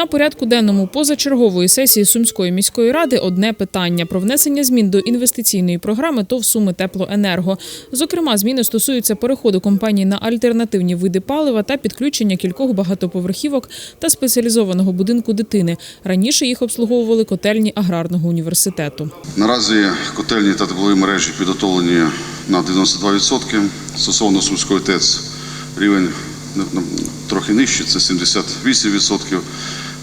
На порядку денному позачергової сесії Сумської міської ради одне питання про внесення змін до інвестиційної програми ТОВ Суми Теплоенерго. Зокрема, зміни стосуються переходу компанії на альтернативні види палива та підключення кількох багатоповерхівок та спеціалізованого будинку дитини. Раніше їх обслуговували котельні аграрного університету. Наразі котельні та теплові мережі підготовлені на 92%. Стосовно Сумської ТЕЦ рівень ну, ну, трохи нижчий, це 78%.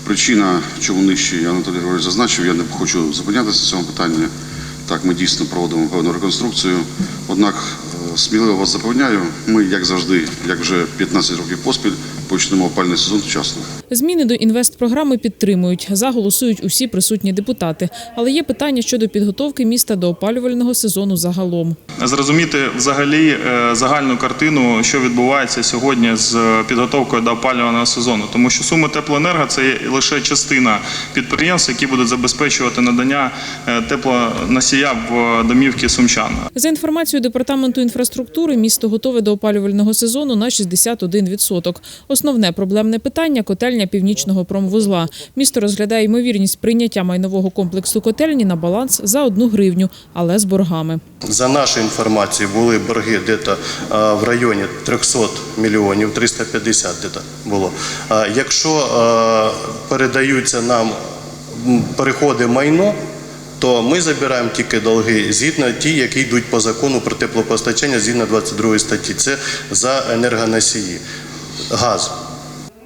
Причина, чому нижчий, Анатолій Григорович зазначив, я не хочу зупинятися в цьому питанні. Так, ми дійсно проводимо певну реконструкцію. Однак е, сміливо вас запевняю, ми, як завжди, як вже 15 років поспіль, почнемо опальний сезон вчасно. Зміни до інвестпрограми підтримують. За голосують усі присутні депутати. Але є питання щодо підготовки міста до опалювального сезону загалом. зрозуміти взагалі е, загальну картину, що відбувається сьогодні з підготовкою до опалювального сезону, тому що суми теплоенерго це є лише частина підприємств, які будуть забезпечувати надання е, теплоносія в домівки сумчан. За інформацією департаменту інфраструктури, місто готове до опалювального сезону на 61%. Основне проблемне питання котельня північного промвузла. Місто розглядає ймовірність прийняття майнового комплексу котельні на баланс за одну гривню, але з боргами. За нашою інформацією, були борги десь в районі 300 мільйонів, 350 десь було. Якщо е, передаються нам переходи майно, то ми забираємо тільки долги згідно ті, які йдуть по закону про теплопостачання згідно 22 статті. Це за енергоносії. Газ.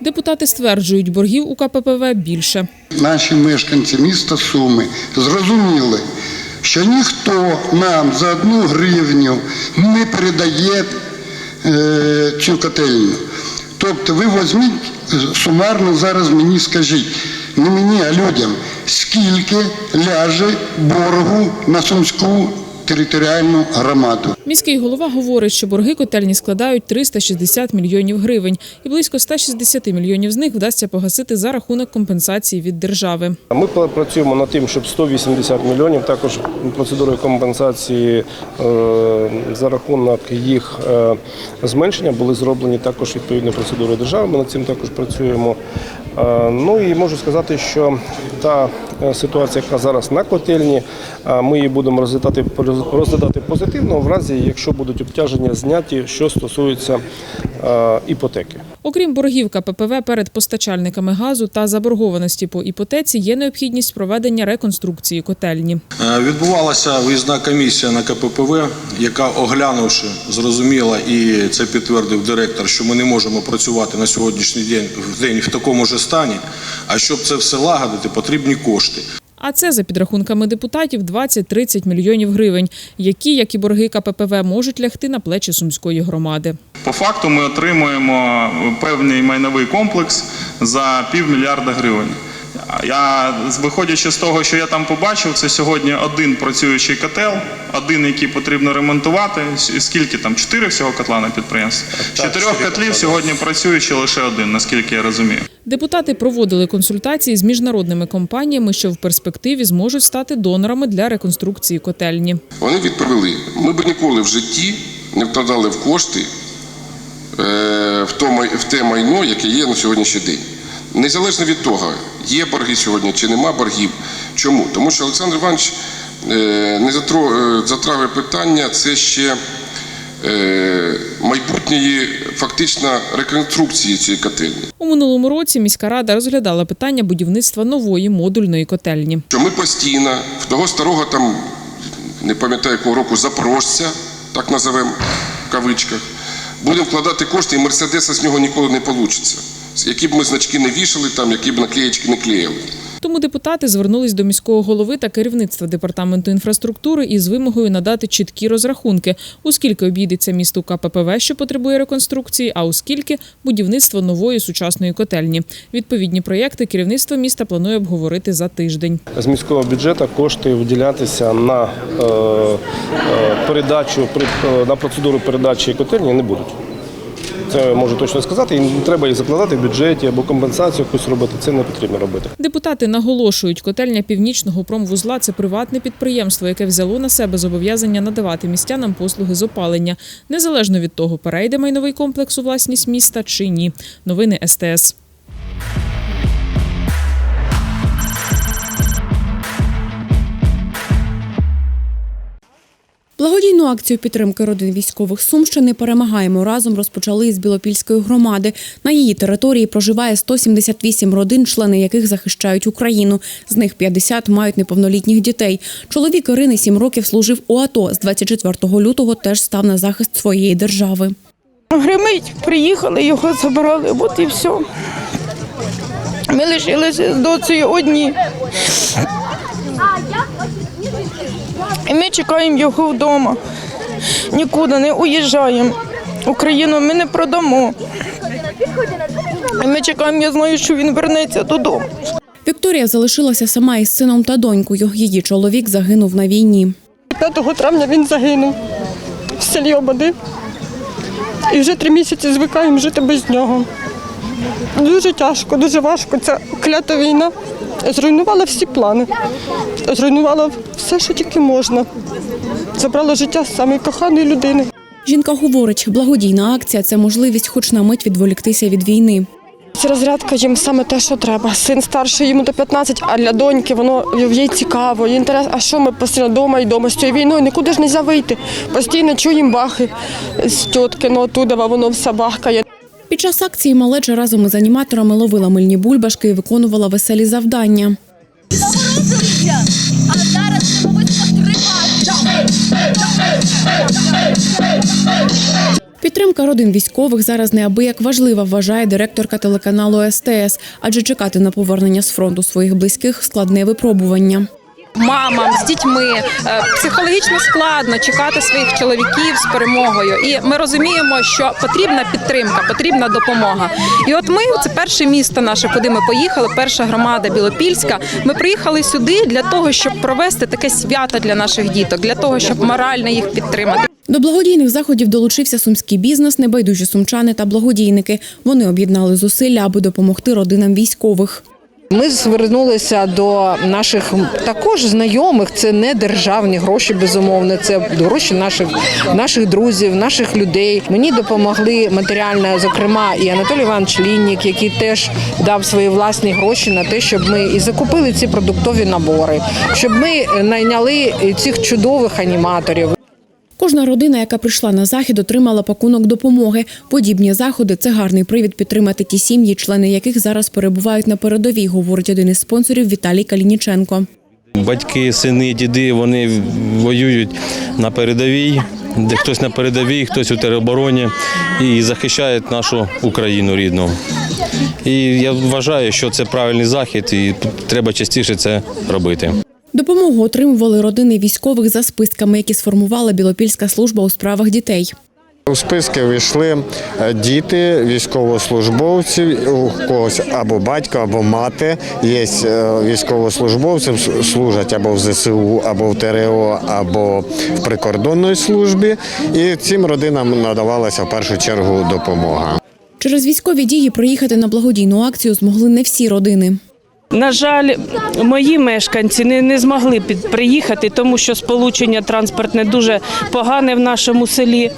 Депутати стверджують, боргів у КППВ більше. наші мешканці міста Суми зрозуміли, що ніхто нам за одну гривню не передає е, цю котельню. Тобто ви візьміть е, сумарно зараз мені скажіть, не мені, а людям, скільки ляже боргу на Сумську територіальну громаду. Міський голова говорить, що борги котельні складають 360 мільйонів гривень, і близько 160 мільйонів з них вдасться погасити за рахунок компенсації від держави. Ми працюємо над тим, щоб 180 мільйонів також процедури компенсації е, за рахунок їх е, зменшення були зроблені також відповідні процедури держави. Ми над цим також працюємо. Е, Ну і можу сказати, що та е, ситуація, яка зараз на котельні, е, ми її будемо розглядати розглядати позитивно в разі, якщо будуть обтяження зняті, що стосується іпотеки. Окрім боргів КППВ перед постачальниками газу та заборгованості по іпотеці, є необхідність проведення реконструкції котельні. Відбувалася виїзна комісія на КППВ, яка, оглянувши, зрозуміла, і це підтвердив директор, що ми не можемо працювати на сьогоднішній день в день в такому ж стані. А щоб це все лагодити, потрібні кошти. А це за підрахунками депутатів 20-30 мільйонів гривень, які, як і борги КППВ, можуть лягти на плечі сумської громади. По факту ми отримуємо певний майновий комплекс за півмільярда гривень. Я, виходячи з того, що я там побачив, це сьогодні один працюючий котел, один, який потрібно ремонтувати. Скільки там? Чотири всього котла на підприємстві? З Чотирьох котлів сьогодні працюючи лише один, наскільки я розумію. Депутати проводили консультації з міжнародними компаніями, що в перспективі зможуть стати донорами для реконструкції котельні. Вони відповіли: ми б ніколи в житті не вкладали в кошти е, в, те майно, яке є на сьогоднішній день. Незалежно від того, є борги сьогодні чи нема боргів. Чому? Тому що Олександр Іванович е, не е, питання, це ще е, майбутньої фактично реконструкції цієї котельні. У минулому році міська рада розглядала питання будівництва нової модульної котельні. що ми постійно в того старого там, не пам'ятаю якого року, запорожця, так називемо в кавичках, будемо вкладати кошти, і Мерседеса з нього ніколи не вийде. Які б ми значки не вішали, там, які б наклеєчки не клеїли. Тому депутати звернулись до міського голови та керівництва департаменту інфраструктури із вимогою надати чіткі розрахунки, у скільки обійдеться місту КППВ, що потребує реконструкції, а у скільки будівництво нової сучасної котельні. Відповідні проєкти керівництво міста планує обговорити за тиждень. З міського бюджету кошти виділятися на е, е, передачу при- е, на процедуру передачі котельні не будуть. Це можу точно сказати. І не треба їх закладати в бюджеті або компенсацію якусь робити. Це не потрібно робити. Депутати наголошують, котельня північного промвузла це приватне підприємство, яке взяло на себе зобов'язання надавати містянам послуги з опалення, незалежно від того, перейде майновий комплекс у власність міста чи ні. Новини СТС. Благодійну акцію підтримки родин військових Сумщини перемагаємо разом розпочали із Білопільської громади. На її території проживає 178 родин, члени яких захищають Україну. З них 50 мають неповнолітніх дітей. Чоловік Ірини 7 років служив у АТО. З 24 лютого теж став на захист своєї держави. Гримить, приїхали, його забрали, от і все. Ми лишилися з доцею одні. І ми чекаємо його вдома. Нікуди не уїжджаємо. Україну ми не продамо. І ми чекаємо, я знаю, що він вернеться додому. Вікторія залишилася сама із сином та донькою. Її чоловік загинув на війні. 5 травня він загинув в селі Ободи. І вже три місяці звикаємо жити без нього. Дуже тяжко, дуже важко. Ця клята війна зруйнувала всі плани, зруйнувала все, що тільки можна. Забрала життя самої коханої людини. Жінка говорить, благодійна акція це можливість хоч на мить відволіктися від війни. Ця розрядка їм саме те, що треба. Син старший йому до 15, а для доньки воно їй цікаво, їй інтерес. А що ми постійно вдома і вдома з цією війною? Нікуди ж не можна вийти. Постійно чуємо бахи з тітки, ну оттуда воно все бахкає. Під час акції малеча разом із аніматорами ловила мильні бульбашки і виконувала веселі завдання. Підтримка родин військових зараз неабияк важлива, вважає директорка телеканалу СТС, адже чекати на повернення з фронту своїх близьких складне випробування. Мамам з дітьми е, психологічно складно чекати своїх чоловіків з перемогою. І ми розуміємо, що потрібна підтримка, потрібна допомога. І от ми це перше місто наше, куди ми поїхали. Перша громада Білопільська. Ми приїхали сюди для того, щоб провести таке свято для наших діток, для того, щоб морально їх підтримати. До благодійних заходів долучився сумський бізнес, небайдужі сумчани та благодійники. Вони об'єднали зусилля, аби допомогти родинам військових. Ми звернулися до наших також знайомих. Це не державні гроші, безумовно. Це гроші наших наших друзів, наших людей. Мені допомогли матеріально, зокрема, і Анатолій Іванович Ліннік, який теж дав свої власні гроші на те, щоб ми і закупили ці продуктові набори, щоб ми найняли цих чудових аніматорів. Кожна родина, яка прийшла на захід, отримала пакунок допомоги. Подібні заходи це гарний привід підтримати ті сім'ї, члени яких зараз перебувають на передовій, говорить один із спонсорів Віталій Калініченко. Батьки, сини, діди вони воюють на передовій, де хтось на передовій, хтось у теробороні і захищають нашу Україну рідну. І я вважаю, що це правильний захід, і треба частіше це робити. Допомогу отримували родини військових за списками, які сформувала Білопільська служба у справах дітей. У списки війшли е, діти військовослужбовців, у когось або батько, або мати. Є е, військовослужбовці, с- служать або в ЗСУ, або в ТРО, або в прикордонній службі. І цим родинам надавалася в першу чергу допомога. Через військові дії приїхати на благодійну акцію змогли не всі родини. На жаль, мої мешканці не, не змогли під, приїхати, тому що сполучення транспортне дуже погане в нашому селі.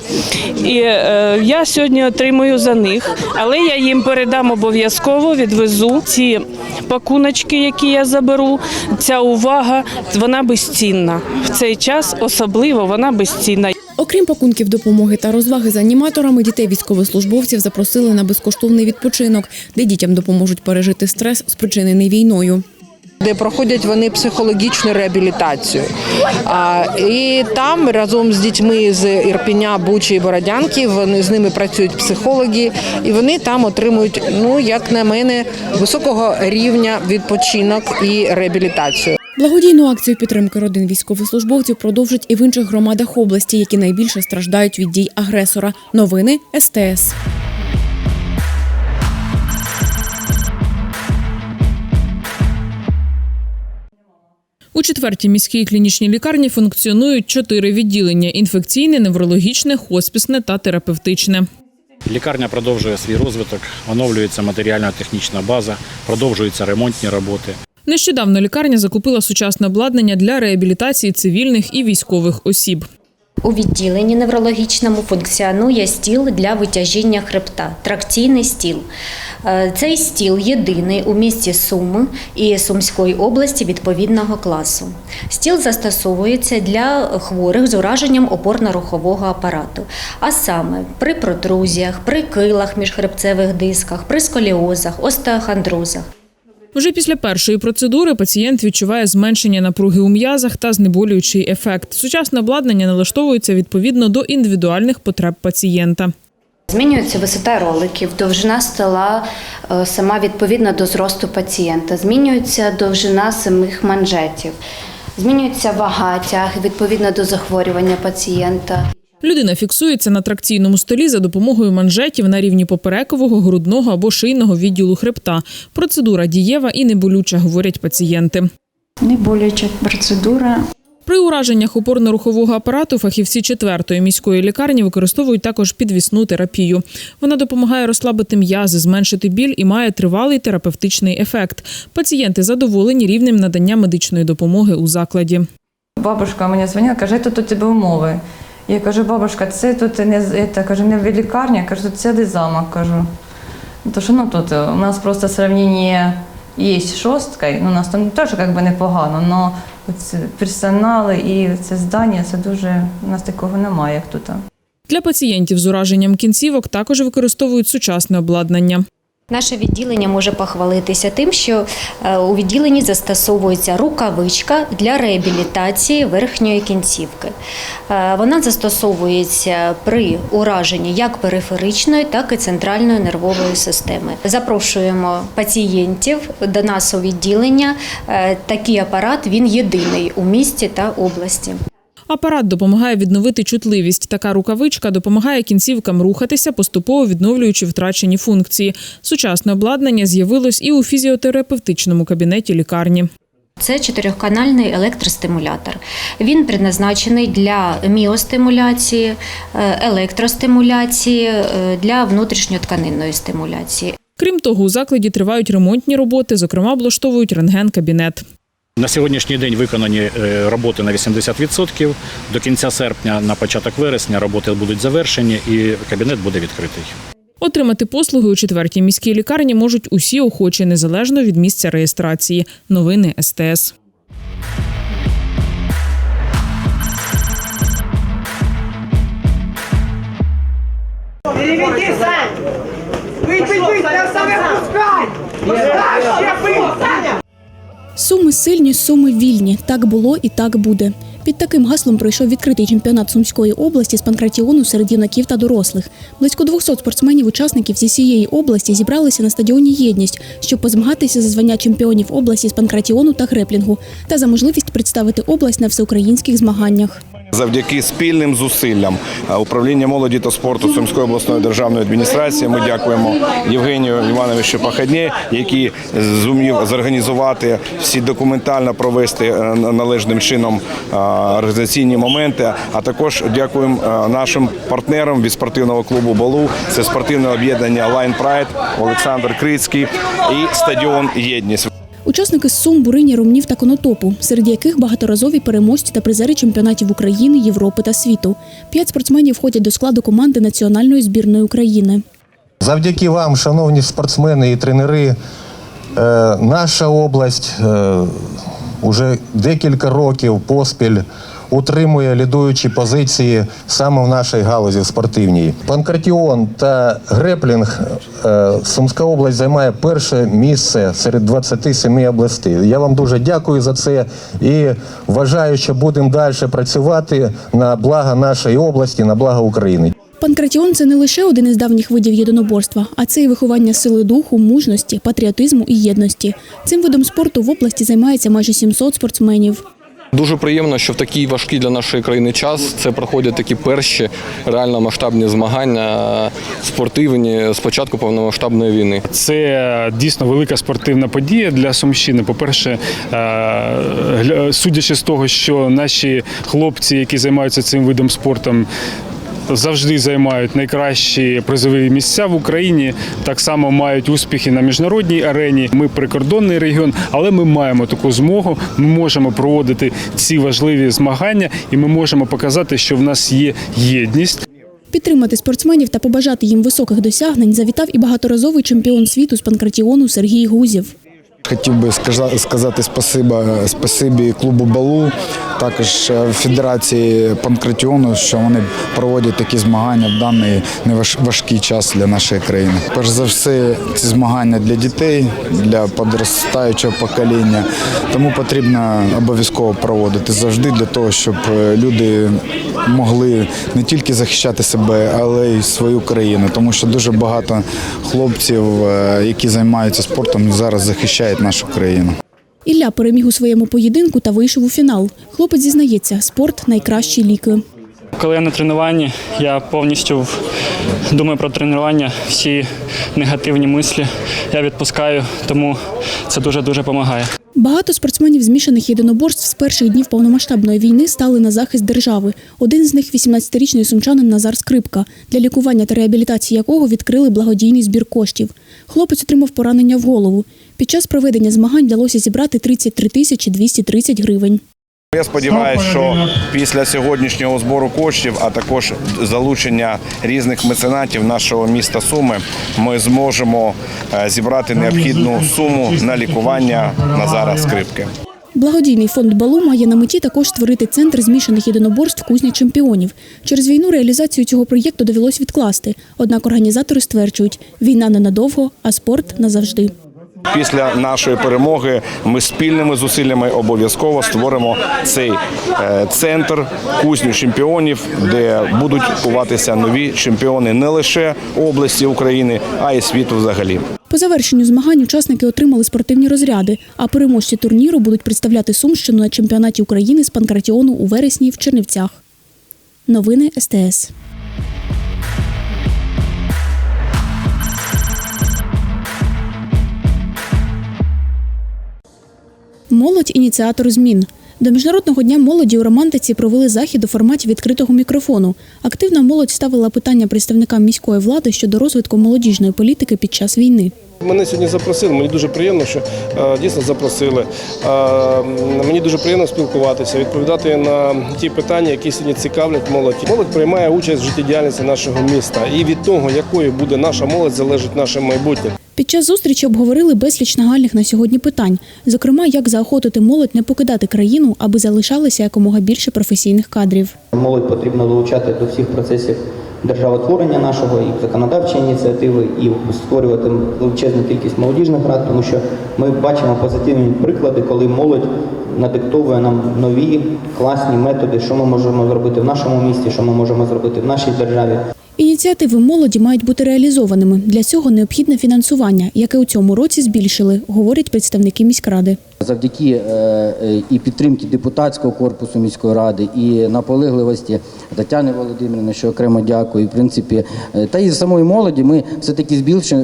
І е, я сьогодні отримую за них, але я їм передам обов'язково, відвезу ці пакуночки, які я заберу. Ця увага вона безцінна. В цей час особливо вона безцінна. Окрім пакунків допомоги та розваги з аніматорами, дітей військовослужбовців запросили на безкоштовний відпочинок, де дітям допоможуть пережити стрес, спричинений війною. де проходять вони психологічну реабілітацію. І там разом з дітьми з Ірпеня, Бучі і Бородянки вони з ними працюють психологи, і вони там отримують, ну як на мене, високого рівня відпочинок і реабілітацію. Благодійну акцію підтримки родин військовослужбовців продовжать і в інших громадах області, які найбільше страждають від дій агресора. Новини СТС. У четвертій міській клінічній лікарні функціонують чотири відділення: інфекційне, неврологічне, хоспісне та терапевтичне. Лікарня продовжує свій розвиток, оновлюється матеріально-технічна база, продовжуються ремонтні роботи. Нещодавно лікарня закупила сучасне обладнання для реабілітації цивільних і військових осіб. У відділенні неврологічному функціонує стіл для витяжіння хребта, тракційний стіл. Е, Цей стіл єдиний у місті Суми і Сумської області відповідного класу. Стіл застосовується для хворих з ураженням опорно-рухового апарату, а саме при протрузіях, при килах міжхребцевих дисках, при сколіозах, остеохондрозах. Вже після першої процедури пацієнт відчуває зменшення напруги у м'язах та знеболюючий ефект. Сучасне обладнання налаштовується відповідно до індивідуальних потреб пацієнта. Змінюється висота роликів, довжина стола е, сама відповідно до зросту пацієнта. Змінюється довжина самих манжетів. Змінюється вага тяги відповідно до захворювання пацієнта. Людина фіксується на тракційному столі за допомогою манжетів на рівні поперекового, грудного або шийного відділу хребта. Процедура дієва і неболюча, говорять пацієнти. Не боляча процедура. При ураженнях опорно-рухового апарату фахівці четвертої міської лікарні використовують також підвісну терапію. Вона допомагає розслабити м'язи, зменшити біль і має тривалий терапевтичний ефект. Пацієнти задоволені рівнем надання медичної допомоги у закладі. Бабушка мені дзвонила, каже, тут у тебе умови. Я кажу, бабушка, це тут не це, кажу, не в лікарні, я кажу, тут цілий замок. кажу. То що ну тут е, у нас просто сравнення є з шосткою, ну, у нас там теж як би непогано, але персонали і це здання, це дуже, у нас такого немає, як тут. Для пацієнтів з ураженням кінцівок також використовують сучасне обладнання. Наше відділення може похвалитися тим, що е, у відділенні застосовується рукавичка для реабілітації верхньої кінцівки. Е, Вона застосовується при ураженні як периферичної, так і центральної нервової системи. Запрошуємо пацієнтів до нас у відділення. Е, Такий апарат він єдиний у місті та області. Апарат допомагає відновити чутливість. Така рукавичка допомагає кінцівкам рухатися, поступово відновлюючи втрачені функції. Сучасне обладнання з'явилось і у фізіотерапевтичному кабінеті лікарні. Це чотирьохканальний електростимулятор. Він предназначений для міостимуляції, е, електростимуляції, е, для внутрішньотканинної стимуляції. Крім того, у закладі тривають ремонтні роботи, зокрема, облаштовують рентген-кабінет. На сьогоднішній день виконані е, роботи на 80%. До кінця серпня, на початок вересня, роботи будуть завершені і кабінет буде відкритий. Отримати послуги у четвертій міській лікарні можуть усі охочі, незалежно від місця реєстрації. Новини СТС. Переведи, Сань! Выйди, выйди, я сам пускай! Пускай, ще Саня! Суми сильні, суми вільні. Так було і так буде. Під таким гаслом пройшов відкритий чемпіонат Сумської області з панкратіону серед юнаків та дорослих. Близько 200 спортсменів-учасників зі всієї області зібралися на стадіоні Єдність, щоб позмагатися за звання чемпіонів області з панкратіону та греплінгу та за можливість представити область на всеукраїнських змаганнях. Завдяки спільним зусиллям е, управління молоді та спорту Сумської обласної державної адміністрації ми дякуємо Євгенію Івановичу Пахадні, який зумів зорганізувати всі документально провести е, належним чином е, організаційні моменти. А також дякуємо нашим партнерам від спортивного клубу Балу. Це спортивне об'єднання Line Pride, Олександр Крицький і стадіон Єдність. Учасники з Сум, Бурині, Румнів та Конотопу, серед яких багаторазові переможці та призери чемпіонатів України, Європи та світу. П'ять спортсменів входять до складу команди національної збірної України. Завдяки вам, шановні спортсмени і тренери, е, наша область е, уже декілька років поспіль утримує лідуючі позиції саме в нашій галузі спортивній. Панкратіон та греплінг е, Сумська область займає перше місце серед 27 областей. Я вам дуже дякую за це і вважаю, що будемо далі працювати на благо нашої області, на благо України. Панкратіон це не лише один із давніх видів єдиноборства, а це і виховання сили духу, мужності, патріотизму і єдності. Цим видом спорту в області займається майже 700 спортсменів. Дуже приємно, що в такий важкий для нашої країни час це проходять такі перші реально масштабні змагання спортивні з початку повномасштабної війни. Це дійсно велика спортивна подія для Сумщини. По-перше, е, гля- судячи з того, що наші хлопці, які займаються цим видом спорту, завжди займають найкращі призові місця в Україні, так само мають успіхи на міжнародній арені. Ми прикордонний регіон, але ми маємо таку змогу. Ми можемо проводити ці важливі змагання, і ми можемо показати, що в нас є єдність. Підтримати спортсменів та побажати їм високих досягнень завітав і багаторазовий чемпіон світу з панкратіону Сергій Гузів. Хотів би сказати спасибо, спасибі клубу Балу, також е, Федерації Панкратіону, що вони проводять такі змагання в даний неважкий час для нашої країни. Перш за все, ці змагання для дітей, для подростаючого покоління. Тому потрібно обов'язково проводити завжди для того, щоб е, люди могли не тільки захищати себе, але й свою країну. Тому що дуже багато хлопців, е, які займаються спортом, зараз захищають нашу країну. Ілля переміг у своєму поєдинку та вийшов у фінал. Хлопець зізнається, спорт найкращі ліки. Коли я на тренуванні, я повністю думаю про тренування, всі негативні мислі я відпускаю, тому це дуже-дуже допомагає. Багато спортсменів змішаних єдиноборств з перших днів повномасштабної війни стали на захист держави. Один з них – 18-річний сумчанин Назар Скрипка, для лікування та реабілітації якого відкрили благодійний збір коштів. Хлопець отримав поранення в голову. Під час проведення змагань вдалося зібрати 33 тисячі 230 гривень. Я сподіваюся, що після сьогоднішнього збору коштів, а також залучення різних меценатів нашого міста Суми, ми зможемо е, зібрати необхідну суму на лікування Назара Скрипки. Благодійний фонд Балу має на меті також створити центр змішаних єдиноборств кузня чемпіонів. Через війну реалізацію цього проєкту довелось відкласти. Однак організатори стверджують, війна ненадовго, а спорт назавжди. Після нашої перемоги ми спільними зусиллями обов'язково створимо цей е, центр кузню чемпіонів, де будуть куватися нові чемпіони не лише області України, а й світу взагалі. По завершенню змагань учасники отримали спортивні розряди, а переможці турніру будуть представляти Сумщину на чемпіонаті України з панкратіону у вересні в Чернівцях. Новини СТС. Молодь ініціатор змін. До міжнародного дня молоді у романтиці провели захід у форматі відкритого мікрофону. Активна молодь ставила питання представникам міської влади щодо розвитку молодіжної політики під час війни. Мене сьогодні запросили. Мені дуже приємно, що е, дійсно запросили. Е, мені дуже приємно спілкуватися, відповідати на ті питання, які сьогодні цікавлять молодь. Молодь приймає участь в життєдіяльності нашого міста, і від того, якою буде наша молодь, залежить наше майбутнє. Під час зустрічі обговорили безліч нагальних на сьогодні питань, зокрема, як заохотити молодь не покидати країну, аби залишалося якомога більше професійних кадрів. Молодь потрібно долучати до всіх процесів державотворення нашого і законодавчі ініціативи, і створювати величезну кількість молодіжних рад, тому що ми бачимо позитивні приклади, коли молодь надиктовує нам нові класні методи, що ми можемо зробити в нашому місті, що ми можемо зробити в нашій державі. Ініціативи молоді мають бути реалізованими. Для цього необхідне фінансування, яке у цьому році збільшили, говорять представники міськради. Завдяки е, е, і підтримки депутатського корпусу міської ради, і наполегливості Тетяни Володимирівни, що окремо дякую. В принципі, е, та і самої молоді ми все таки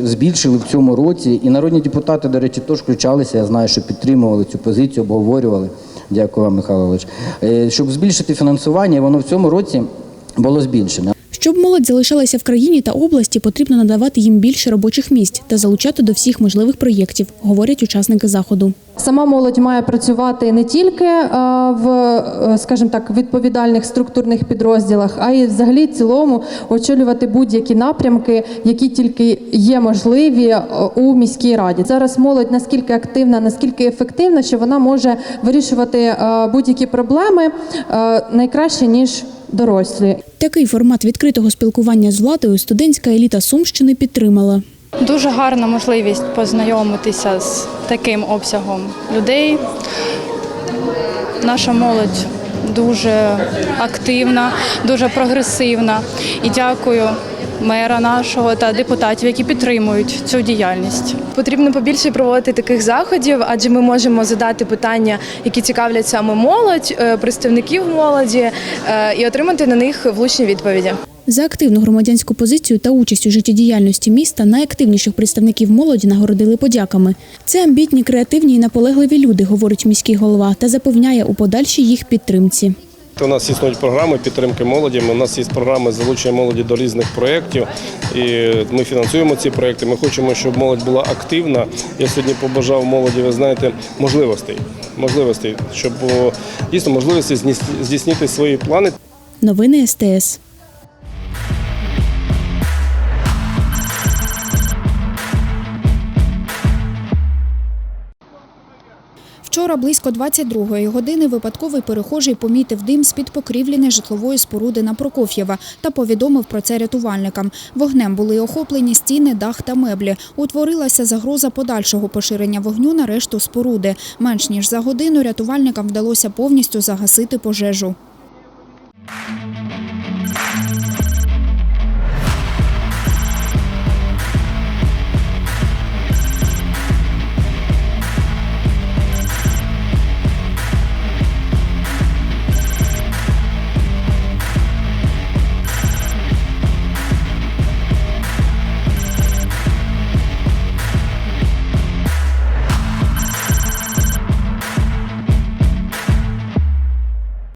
збільшили, в цьому році. І народні депутати, до речі, теж включалися. Я знаю, що підтримували цю позицію, обговорювали. Дякую вам, Михайло Ілліч. Е, Щоб збільшити фінансування, воно в цьому році було збільшено. Щоб молодь залишалася в країні та області, потрібно надавати їм більше робочих місць та залучати до всіх можливих проєктів, говорять учасники заходу. Сама молодь має працювати не тільки е, в, е, скажімо так, відповідальних структурних підрозділах, а й взагалі цілому очолювати будь-які напрямки, які тільки є можливі е, у міській раді. Зараз молодь наскільки активна, наскільки ефективна, що вона може вирішувати будь-які проблеми найкраще ніж дорослі. Такий формат відкритого спілкування з владою студентська еліта Сумщини підтримала. Дуже гарна можливість познайомитися з таким обсягом людей. Наша молодь дуже активна, дуже прогресивна. І дякую мера нашого та депутатів, які підтримують цю діяльність. Потрібно побільше проводити таких заходів, адже ми можемо задати питання, які цікавлять саме молодь, е, представників молоді, е, і отримати на них влучні відповіді. За активну громадянську позицію та участь у життєдіяльності міста найактивніших представників молоді нагородили подяками. Це амбітні, креативні і наполегливі люди, говорить міський голова, та запевняє у подальшій їх підтримці. У нас існують програми підтримки молоді. У нас є програми залучення молоді до різних проєктів. І ми фінансуємо ці проєкти. Ми хочемо, щоб молодь була активна. Я сьогодні побажав молоді, ви знаєте, можливостей, можливостей, щоб дійсно можливості здійснити свої плани. Новини СТС. Вчора близько 22-ї години випадковий перехожий помітив дим з-під покрівлі нежитлової споруди на Прокоф'єва та повідомив про це рятувальникам. Вогнем були охоплені стіни, дах та меблі. Утворилася загроза подальшого поширення вогню на решту споруди. Менш ніж за годину рятувальникам вдалося повністю загасити пожежу.